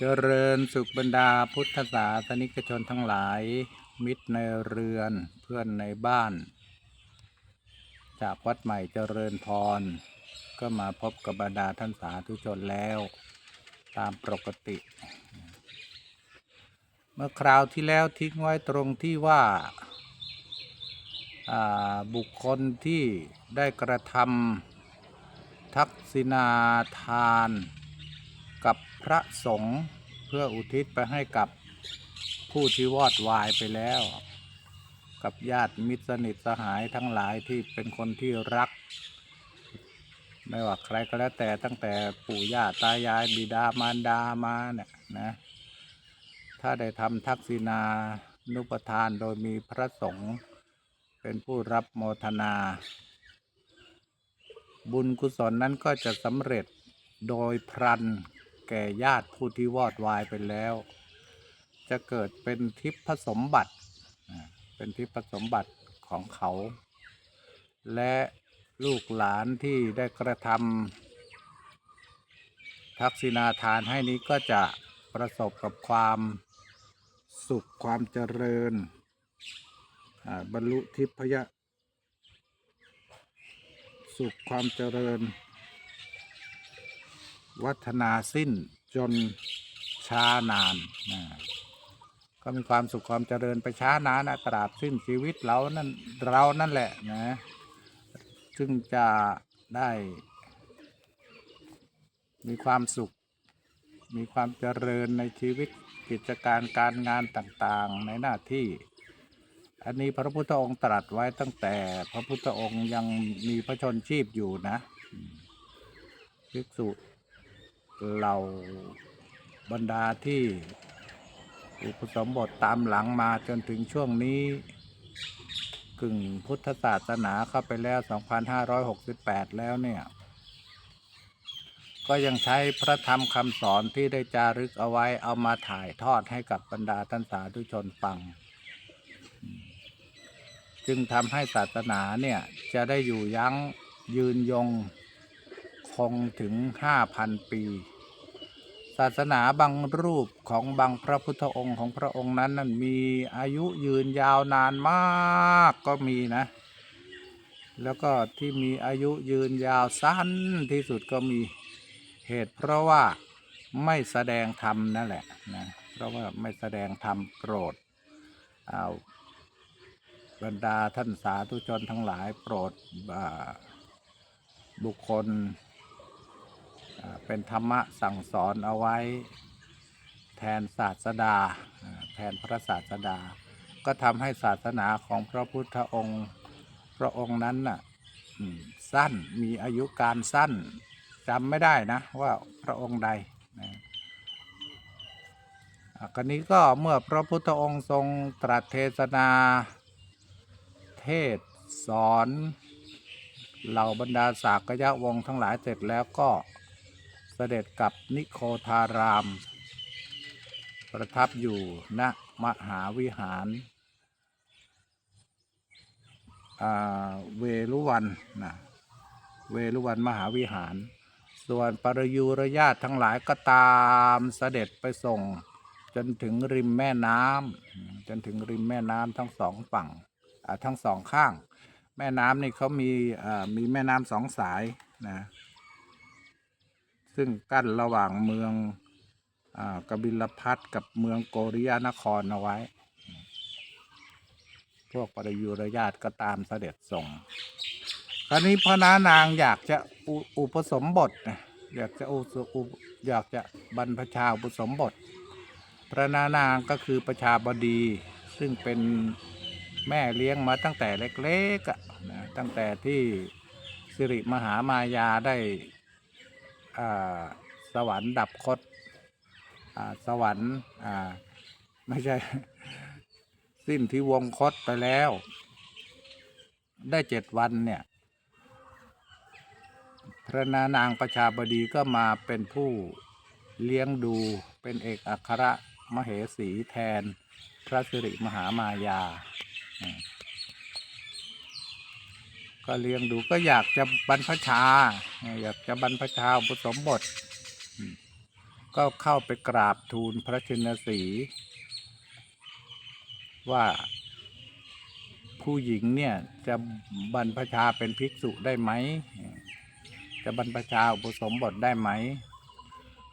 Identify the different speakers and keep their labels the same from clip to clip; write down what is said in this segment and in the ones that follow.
Speaker 1: เจริญสุขบรรดาพุทธศาสนิกชนทั้งหลาย มิตรในเรือนเพื่อนในบ้าน จากวัดใหม่เจริญพร ก็มาพบกับบรรดาท่านสาธุชนแล้ว ตามปกติ เมื่อคราวที่แล้วทิ้งไว้ตรงที่ว่าาบุคคลที่ได้กระทำทักษิณาทานกับพระสงฆ์ พื่ออุทิศไปให้กับผู้ที่วอดวายไปแล้ว กับญาติมิตรสนิทสหายทั้งหลายที่เป็นคนที่รัก ไม่ว่าใครก็แล้วแต่ตั้งแต่ปู่ย่าตายายบิดามารดามาเนี่ยนะถ้าได้ทำทักษิณานุปทานโดยมีพระสงฆ์เป็นผู้รับโมทนา บุญกุศลนั้นก็จะสำเร็จโดยพรัน แก่ญาติผู้ที่วอดวายไปแล้ว จะเกิดเป็นทิพสมบัติ เป็นทิพสมบัติของเขา และลูกหลานที่ได้กระทำทักษิณาทานให้นี้ก็จะประสบกับความสุขความเจริญ บรรลุทิพยสุขความเจริญ วัฒนาสิ้นจนช้านานนะก็มีความสุขความเจริญไปช้านานนะตราบสิ้นชีวิตเรานั่นเรานั่นแหละนะซึ่งจะได้ มีความสุข มีความเจริญในชีวิตกิจการการงานต่างๆ ในหน้าที่ อันนี้พระพุทธองค์ตรัสไว้ตั้งแต่พระพุทธองค์ยังมีพระชนชีพอยู่นะภิกษุ เหล่าบรรดาที่อุปสมบทตามหลังมาจนถึงช่วงนี้กึ่งพุทธศาสนาเข้าไปแล้ว 2568 แล้วเนี่ย ก็ยังใช้พระธรรมคำสอนที่ได้จารึกเอาไว้เอามาถ่ายทอดให้กับบรรดาท่านสาธุชนฟัง จึงทำให้ศาสนาเนี่ย จะได้อยู่ยั้งยืนยง คงถึงห้าพันปี ศาสนาบางรูปของบางพระพุทธองค์ของพระองค์นั้นนั้นมีอายุยืนยาวนานมากก็มีนะ แล้วก็ที่มีอายุยืนยาวสั้นที่สุดก็มีเหตุ เพราะว่าไม่แสดงธรรมนั่นแหละนะเพราะว่าไม่แสดงธรรมโปรดเอาบรรดาท่านสาธุชนทั้งหลายโปรดบุคคล เป็นธรรมะสั่งสอนเอาไว้ แทนศาสดา แทนพระศาสดา ก็ทำให้ศาสนาของพระพุทธองค์ พระองค์นั้นน่ะสั้นมีอายุการสั้นจำไม่ได้นะว่าพระองค์ใดนะอ่าคราวนี้ก็เมื่อพระพุทธองค์ทรงตรัสเทศนา เทศสอน เหล่าบรรดาสากยะวงทั้งหลายเสร็จแล้วก็ เสด็จกลับนิโคทาราม ประทับอยู่ณมหาวิหารเวลุวันนะเวลุวันมหาวิหาร ส่วนปรยูรญาติทั้งหลายก็ตามเสด็จไปส่ง จนถึงริมแม่น้ำจนถึงริมแม่น้ำทั้งสองฝั่งทั้งสองข้าง แม่น้ำนี่เขามีมีแม่น้ำสองสายนะ ซึ่งกั้นระหว่างเมืองอกบิลพัทกับเมืองโกริยานครเอาไว้ พวกปรยุรญาติก็ตามเสด็จส่ง คราวนี้พระนานางอยากจะอุอุปสมบทนะอยากจะอุออยากจะบรรพชาอุปสมบท พระนานางก็คือประชาบดีซึ่งเป็นแม่เลี้ยงมาตั้งแต่เล็กๆนะตั้งแต่ที่สิริมหามายาได้ สวรรค์ดับคตอ่าสวรรค์อ่าไม่ใช่ สิ้นที่วงคตไปแล้ว ได้เจ็ดวันเนี่ย พระนานางประชาบดีก็มาเป็นผู้เลี้ยงดูเป็นเอกอัครมเหสีแทน พระสิริมหามายา ก็เลี้ยงดูก็อยากจะบรรพชา อยากจะบรรพชาอุปสมบท ก็เข้าไปกราบทูลพระชินสีว่าผู้หญิงเนี่ยจะบรรพชาเป็นภิกษุได้ไหม จะบรรพชาอุปสมบทได้ไหม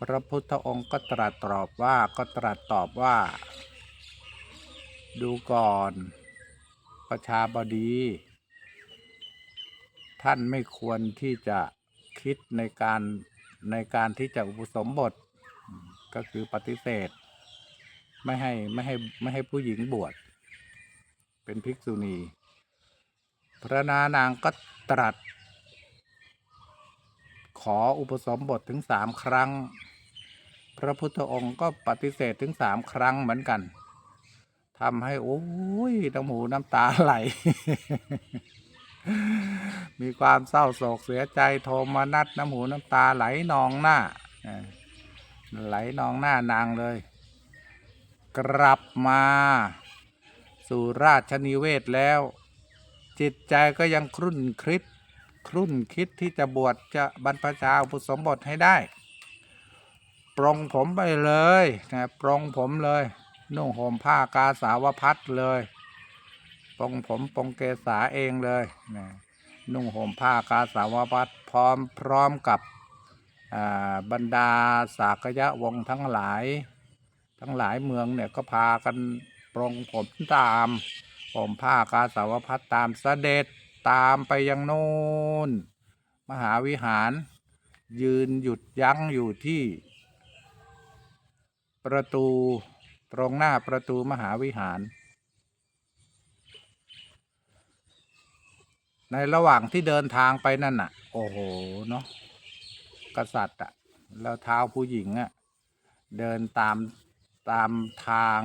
Speaker 1: พระพุทธองค์ก็ตรัสตอบว่าก็ตรัสตอบว่า ดูก่อน ประชาบดี ท่านไม่ควรที่จะคิดในการในการที่จะอุปสมบทก็คือปฏิเสธ ไม่ให้ไม่ให้ไม่ให้ผู้หญิงบวชเป็นภิกษุณี พระนานางก็ตรัส ขออุปสมบทถึงสามครั้ง พระพุทธองค์ก็ปฏิเสธถึงสามครั้งเหมือนกันทำให้ โอ้ยน้ำหูน้ำตาไหล มีความเศร้าโศกเสียใจโทมนัสน้ำหูน้ำตาไหลนองหน้าอ่าไหลนองหน้านางเลย กลับมา สู่ราชนิเวศแล้ว จิตใจก็ยังครุ่นคิดครุ่นคิดที่จะบวชจะบรรพชาอุปสมบทให้ได้ ปรงผมไปเลยนะปรงผมเลยนุ่งห่มผ้ากาสาวพัดเลย ปรงผมปรงเกษาเองเลยนะ นุ่งห่มผ้ากาสาวพัดพร้อมพร้อมกับบรรดาสากยะวงทั้งหลาย ทั้งหลายเมืองเนี่ยก็พากันปรงผมตามผมผ้ากาสาวพัดตามเสด็จตามไปยังโน่นมหาวิหาร ยืนหยุดยั้งอยู่ที่ ประตูตรงหน้าประตูมหาวิหาร ในระหว่างที่เดินทางไปนั่นน่ะ โอ้โหเนาะกษัตริย์อะแล้วเท้าผู้หญิงอะเดินตามตามทาง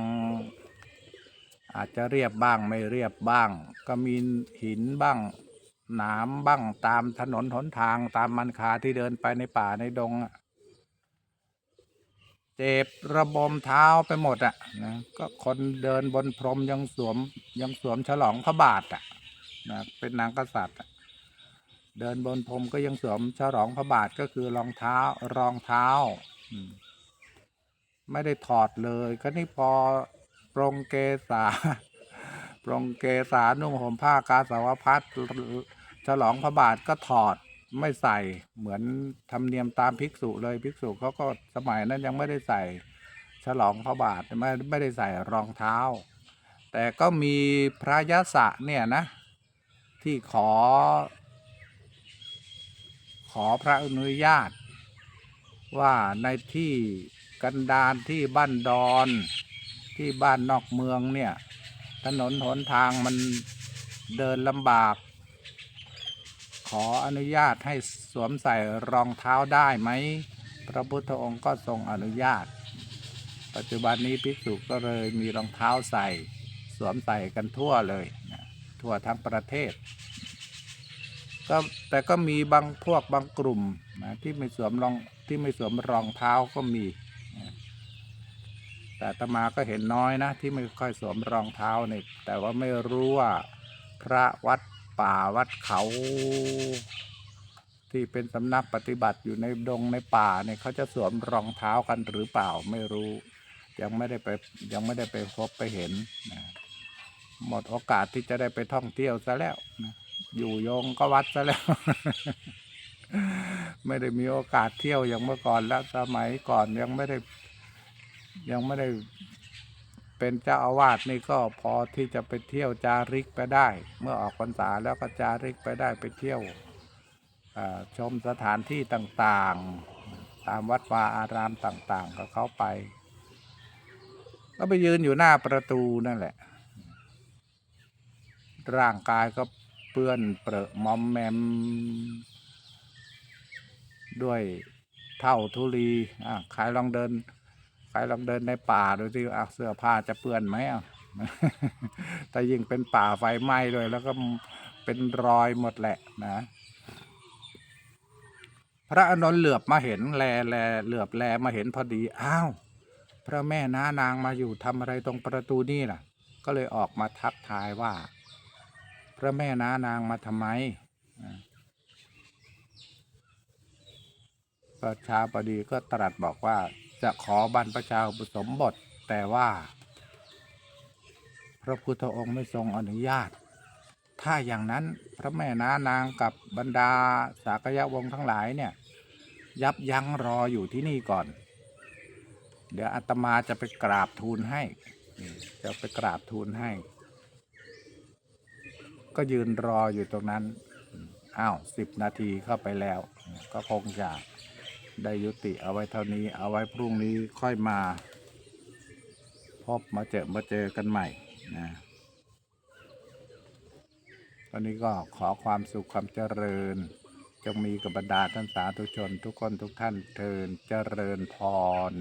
Speaker 1: อาจจะเรียบบ้างไม่เรียบบ้าง ก็มีหินบ้างหนามบ้างตามถนนหนทางตามมันคาที่เดินไปในป่าในดงอะเจ็บระบมเท้าไปหมดอะนะก็คนเดินบนพรมยังสวมยังสวมฉลองพระบาทอะ นะเป็นนางกษัตริย์ เดินบนพรมก็ยังสวมฉลองพระบาทก็คือรองเท้ารองเท้า ไม่ได้ถอดเลยก็นี่พอปรงเกษาปรงเกษานุ่งห่มผ้ากาสาวพัดฉลองพระบาทก็ถอดไม่ใส่เหมือนธรรมเนียมตามภิกษุเลยภิกษุเขาก็สมัยนั้นยังไม่ได้ใส่ฉลองพระบาทไม่ไม่ได้ใส่รองเท้า แต่ก็มีพระยศะเนี่ยนะ ที่ขอ ขอพระอนุญาต ว่าในที่กันดารที่บ้านดอนที่บ้านนอกเมืองเนี่ย ถนนหนทางมันเดินลำบาก ขออนุญาตให้สวมใส่รองเท้าได้ไหม พระพุทธองค์ก็ทรงอนุญาต ปัจจุบันนี้ภิกษุก็เลยมีรองเท้าใส่ สวมใส่กันทั่วเลย ทั่วทั้งประเทศก็แต่ก็มีบางพวกบางกลุ่มนะที่ไม่สวมรองที่ไม่สวมรองเท้าก็มีแต่ตมาก็เห็นน้อยนะ ที่ไม่ค่อยสวมรองเท้าเนี่ยแต่ว่าไม่รู้ว่าพระวัดป่าวัดเขา ที่เป็นสำนักปฏิบัติอยู่ในดงในป่าเนี่ยเขาจะสวมรองเท้ากันหรือเปล่าไม่รู้ ยังไม่ได้ไปยังไม่ได้ไปพบไปเห็นนะ หมดโอกาสที่จะได้ไปท่องเที่ยวซะแล้วนะอยู่โยงก็วัดซะแล้ว ไม่ได้มีโอกาสเที่ยวอย่างเมื่อก่อนแล้วสมัยก่อนยังไม่ได้ ยังไม่ได้เป็นเจ้าอาวาสนี่ก็พอที่จะไปเที่ยวจาริกไปได้ เมื่อออกพรรษาแล้วก็จาริกไปได้ไปเที่ยวชมสถานที่ต่างๆ ตามวัดวาอารามต่างๆ ก็เข้าไป ก็ไปยืนอยู่หน้าประตูนั่นแหละ ร่างกายก็เปื้อนเปรอะมอมแมม ด้วยเท่าทุลีอะใครลองเดินใครลองเดินในป่าดูสิอะเสื้อผ้าจะเปื้อนไหมอะแต่ยิ่งเป็นป่าไฟไหม้ด้วยแล้วก็เป็นรอยหมดแหละนะ พระอนนท์เหลือบมาเห็นแลแลเหลือบแลมาเห็นพอดีอ้าวพระแม่น้านางมาอยู่ทำอะไรตรงประตูนี่ล่ะ ก็เลยออกมาทักทายว่า พระแม่น้านางมาทำไมประชาบดีก็ตรัสบอกว่าจะขอบรรพชาอุปสมบทแต่ว่า พระพุทธองค์ไม่ทรงอนุญาต ถ้าอย่างนั้นพระแม่นานางกับบรรดาสากยวงศ์ทั้งหลายเนี่ย ยับยั้งรออยู่ที่นี่ก่อน เดี๋ยวอาตมาจะไปกราบทูลให้ จะไปกราบทูลให้ ก็ยืนรออยู่ตรงนั้น อ้าวสิบนาทีเข้าไปแล้ว ก็คงจะได้ยุติเอาไว้เท่านี้ เอาไว้พรุ่งนี้ค่อยมา พบมาเจอมาเจอกันใหม่นะตอนนี้ก็ขอความสุขความเจริญ จงมีกับบรรดาท่านสาธุชน ทุกคนทุกท่านเทินเจริญพร